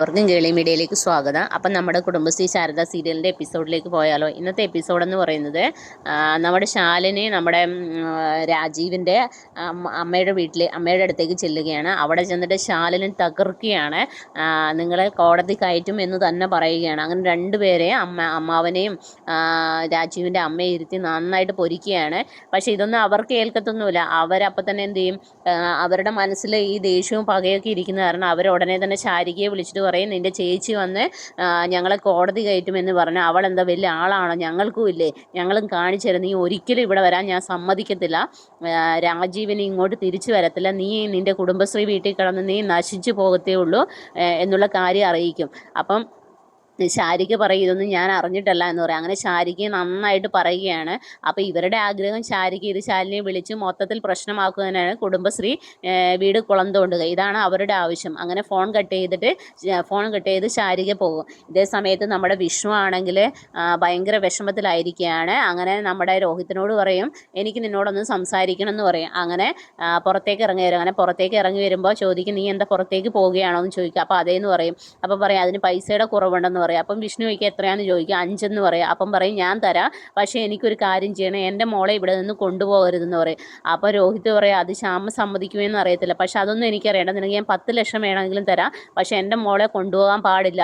അവർക്കും ജേളി മീഡിയയിലേക്ക് സ്വാഗതം. അപ്പം നമ്മുടെ കുടുംബശ്രീ ശാരദ സീരിയലിന്റെ എപ്പിസോഡിലേക്ക് പോയാലോ? ഇന്നത്തെ എപ്പിസോഡ് എന്ന് പറയുന്നത് നമ്മുടെ ശാലിനി നമ്മുടെ രാജീവിന്റെ അമ്മയുടെ വീട്ടിൽ അമ്മയുടെ അടുത്തേക്ക് ചെല്ലുകയാണ്. അവിടെ ചെന്നിട്ട് ശാലിനി തകർക്കുകയാണ്. നിങ്ങളെ കോടതി കയറ്റും എന്ന് തന്നെ പറയുകയാണ്. അങ്ങനെ രണ്ടുപേരെ അമ്മ അമ്മാവനെയും രാജീവിന്റെ അമ്മയെ ഇരുത്തി നന്നായിട്ട് പൊരിക്കുകയാണ്. പക്ഷേ ഇതൊന്നും അവർക്ക് ഏൽക്കത്തൊന്നുമില്ല. അവരപ്പം തന്നെ എന്ത് ചെയ്യും? അവരുടെ മനസ്സിൽ ഈ ദേഷ്യവും പകയൊക്കെ ഇരിക്കുന്ന കാരണം അവർ തന്നെ ശാരികയെ വിളിച്ചിട്ട് പറയും നിന്റെ ചേച്ചി വന്ന് ഞങ്ങളെ കോടതി കയറ്റുമെന്ന് പറഞ്ഞു അവൾ എന്താ വലിയ ആളാണോ? ഞങ്ങൾക്കും ഇല്ലേ? ഞങ്ങളും കാണിച്ചു നീ ഒരിക്കലും ഇവിടെ വരാൻ ഞാൻ സമ്മതിക്കത്തില്ല. രാജീവിന് ഇങ്ങോട്ട് തിരിച്ചു വരത്തില്ല. നീ നിന്റെ കുടുംബശ്രീ വീട്ടിൽ കിടന്ന് നീ നശിച്ചു പോകത്തേ ഉള്ളൂ എന്നുള്ള കാര്യം അറിയിക്കും. അപ്പം ശാരിക പറയും ഇതൊന്നും ഞാൻ അറിഞ്ഞിട്ടല്ല എന്ന് പറയും. അങ്ങനെ ശാരിക നന്നായിട്ട് പറയുകയാണ്. അപ്പോൾ ഇവരുടെ ആഗ്രഹം ശാരിക ഇത് ശാലിനിയെ വിളിച്ച് മൊത്തത്തിൽ പ്രശ്നമാക്കുന്നതിനാണ് കുടുംബശ്രീ വീട് വീട് കുളന്തുകൊണ്ടുക ഇതാണ് അവരുടെ ആവശ്യം. അങ്ങനെ ഫോൺ കട്ട് ചെയ്തിട്ട് ഫോൺ കട്ട് ചെയ്ത് ശാരിക പോകും. ഇതേ സമയത്ത് നമ്മുടെ വിഷ്ണു ആണെങ്കിൽ ഭയങ്കര വിഷമത്തിലായിരിക്കുകയാണ്. അങ്ങനെ നമ്മുടെ രോഹിത്തിനോട് പറയും എനിക്ക് നിന്നോടൊന്ന് സംസാരിക്കണം എന്ന് പറയും. അങ്ങനെ പുറത്തേക്ക് ഇറങ്ങി വരും. അങ്ങനെ പുറത്തേക്ക് ഇറങ്ങി വരുമ്പോൾ ചോദിക്കും നീ എന്താ പുറത്തേക്ക് പോവുകയാണോ? എന്ന് ചോദിക്കുക അപ്പോൾ അതേന്ന് പറയും. അപ്പോൾ പറയും അതിന് പൈസയുടെ കുറവുണ്ടെന്ന് പറയും. അപ്പം വിഷ്ണു ചോദിക്കുക എത്രയാണെന്ന് ചോദിക്കുക അഞ്ചെന്ന് പറയും. അപ്പം പറയും ഞാൻ തരാം. പക്ഷേ എനിക്കൊരു കാര്യം ചെയ്യണം. എന്റെ മോളെ ഇവിടെ നിന്ന് കൊണ്ടുപോകരുതെന്ന് പറയും. അപ്പോൾ രോഹിത് പറയും അത് ശ്യാമ സമ്മതിക്കുമെന്ന് അറിയത്തില്ല. പക്ഷെ അതൊന്നും എനിക്കറിയണ്ട. നിനക്ക് ഞാൻ പത്ത് ലക്ഷം വേണമെങ്കിലും തരാം. പക്ഷേ എന്റെ മോളെ കൊണ്ടുപോകാൻ പാടില്ല.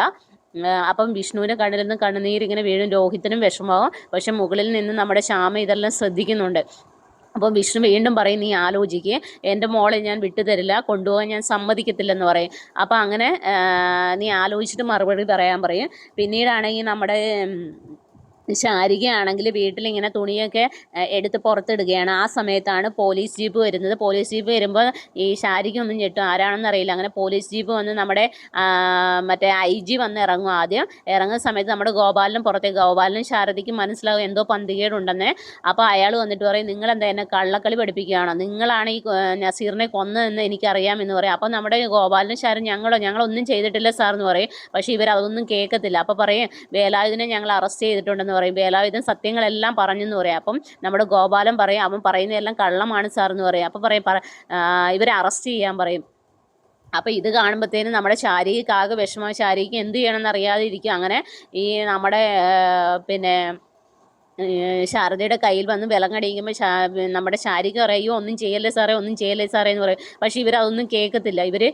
അപ്പം വിഷ്ണുവിന്റെ കണ്ണിൽ നിന്ന് കണ്ണുനീരിങ്ങനെ വീഴും. രോഹിത്തിനും വിഷമാവും പക്ഷെ മുകളിൽ നിന്ന് നമ്മുടെ ശ്യാമ ഇതെല്ലാം ശ്രദ്ധിക്കുന്നുണ്ട്. അപ്പോൾ വിഷ്ണു വീണ്ടും പറയും നീ ആലോചിക്കുക എന്റെ മോളെ ഞാൻ വിട്ടുതരില്ല കൊണ്ടുപോകാൻ ഞാൻ സമ്മതിക്കത്തില്ലെന്ന് പറയും. അപ്പോൾ അങ്ങനെ നീ ആലോചിച്ചിട്ട് മറുപടി പറയാൻ പറയും. പിന്നീടാണെങ്കിൽ നമ്മുടെ ശാരികയാണെങ്കിൽ വീട്ടിലിങ്ങനെ തുണിയൊക്കെ എടുത്ത് പുറത്തിടുകയാണ്. ആ സമയത്താണ് പോലീസ് ജീപ്പ് വരുന്നത്. പോലീസ് ജീപ്പ് വരുമ്പോൾ ഈ ശാരിക ഒന്നും ഞെട്ടും. ആരാണെന്ന് അറിയില്ല. അങ്ങനെ പോലീസ് ജീപ്പ് വന്ന് നമ്മുടെ മറ്റേ ഐ ജി വന്ന് ഇറങ്ങും ആദ്യം. ഇറങ്ങുന്ന സമയത്ത് നമ്മുടെ ഗോപാലനും പുറത്തേക്ക് ഗോപാലനും ശാരദയ്ക്കും മനസ്സിലാവും എന്തോ പന്തികേടുണ്ടെന്ന്. അപ്പോൾ അയാൾ വന്നിട്ട് പറയും നിങ്ങൾ എന്താ എന്നെ കള്ളക്കളി പഠിപ്പിക്കുകയാണോ? നിങ്ങളാണ് ഈ നസീറിനെ കൊന്നതെന്ന് എനിക്കറിയാമെന്ന് പറയും. അപ്പോൾ നമ്മുടെ ഗോപാലനും ശാരൻ ഞങ്ങളോ? ഞങ്ങളൊന്നും ചെയ്തിട്ടില്ല സാർ എന്ന് പറയും. പക്ഷേ ഇവർ അതൊന്നും കേൾക്കത്തില്ല. അപ്പോൾ പറയും വേലായുധനെ ഞങ്ങൾ അറസ്റ്റ് ചെയ്തിട്ടുണ്ടെന്ന് പറയും വേലായുധൻ സത്യങ്ങളെല്ലാം പറഞ്ഞെന്ന് പറയാം. അപ്പം നമ്മുടെ ഗോപാലൻ പറയും അവൻ പറയുന്നതെല്ലാം കള്ളമാണ് സാർ എന്ന് പറയും. അപ്പം പറയും പറ ഇവരെ അറസ്റ്റ് ചെയ്യാൻ പറയും. അപ്പോൾ ഇത് കാണുമ്പോഴത്തേനും നമ്മുടെ ശാരീരിക ആകെ വിഷമം. ശാരീരിക എന്ത് ചെയ്യണമെന്ന് അറിയാതെ ഇരിക്കും അങ്ങനെ ഈ നമ്മുടെ പിന്നെ ശാരദയുടെ കയ്യിൽ വന്ന് വിലങ്ങടിക്കുമ്പോൾ കടിയിക്കുമ്പോൾ നമ്മുടെ ശാരിക പറയും ഒന്നും ചെയ്യല്ലേ സാറേ ഒന്നും ചെയ്യല്ലേ സാറേ എന്ന് പറയും. പക്ഷേ ഇവരതൊന്നും കേൾക്കത്തില്ല. ഇവർ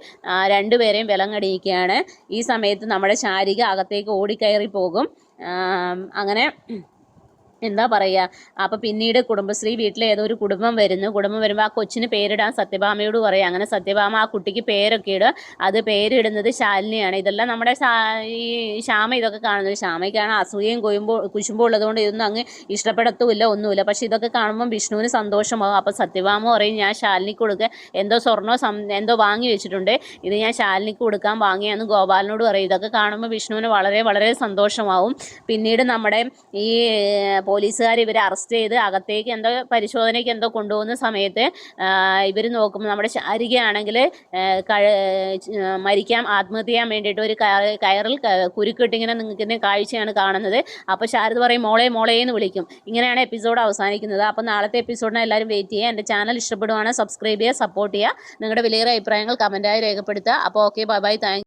രണ്ടുപേരെയും വിലങ്ങടിയിക്കുകയാണ് ഈ സമയത്ത് നമ്മുടെ ശാരിക അകത്തേക്ക് ഓടിക്കയറി പോകും. അങ്ങനെ എന്താ പറയുക അപ്പോൾ പിന്നീട് കുടുംബശ്രീ വീട്ടിലെ ഏതോ ഒരു കുടുംബം വരുന്നു. കുടുംബം വരുമ്പോൾ ആ കൊച്ചിന് പേരിടാൻ സത്യഭാമയോട് പറയും. അങ്ങനെ സത്യഭാമ ആ കുട്ടിക്ക് പേരൊക്കെ ഇടുക അത് പേരിടുന്നത് ശാലിനിയാണ്. ഇതെല്ലാം നമ്മുടെ ഈ ശ്യാമ ഇതൊക്കെ കാണുന്നത്. ശ്യാമയ്ക്കാണ് അസൂയയും കൊയ്യുമ്പോൾ കുശുമ്പോൾ ഉള്ളതുകൊണ്ട് ഇതൊന്നും അങ്ങ് ഇഷ്ടപ്പെടത്തുമില്ല ഒന്നുമില്ല. പക്ഷേ ഇതൊക്കെ കാണുമ്പോൾ വിഷ്ണുവിന് സന്തോഷമാകും അപ്പോൾ സത്യഭാമ പറയും ഞാൻ ശാലിനി കൊടുക്കുക എന്തോ സ്വർണോ എന്തോ വാങ്ങി വെച്ചിട്ടുണ്ട്. ഇത് ഞാൻ ശാലിനിക്ക് കൊടുക്കാൻ വാങ്ങിയാന്ന് ഗോപാലിനോട് പറയും. ഇതൊക്കെ കാണുമ്പോൾ വിഷ്ണുവിന് വളരെ വളരെ സന്തോഷമാവും. പിന്നീട് നമ്മുടെ ഈ പോലീസുകാർ ഇവരെ അറസ്റ്റ് ചെയ്ത് അകത്തേക്ക് എന്തോ പരിശോധനയ്ക്ക് എന്തോ കൊണ്ടുപോകുന്ന സമയത്ത് ഇവർ നോക്കുമ്പോൾ നമ്മുടെ ശാരികയാണെങ്കിൽ മരിക്കാൻ ആത്മഹത്യ ചെയ്യാൻ വേണ്ടിയിട്ട് ഒരു കയ- കയറിൽ കുരുക്കിട്ടിങ്ങനെ നിൽക്കുന്ന കാഴ്ചയാണ് കാണുന്നത്. അപ്പോൾ ശാരദ പറയും മോളെ മോളെ എന്ന് വിളിക്കും. ഇങ്ങനെയാണ് എപ്പിസോഡ് അവസാനിക്കുന്നത്. അപ്പോൾ നാളത്തെ എപ്പിസോഡിനെ എല്ലാവരും വെയിറ്റ് ചെയ്യുക. എന്റെ ചാനൽ ഇഷ്ടപ്പെടുവാണെങ്കിൽ സബ്സ്ക്രൈബ് ചെയ്യുക സപ്പോർട്ട് ചെയ്യുക. നിങ്ങളുടെ വിലയേറെ അഭിപ്രായങ്ങൾ കമന്റായി രേഖപ്പെടുത്തുക. അപ്പോൾ ഓക്കെ ബൈ ബൈ. താങ്ക്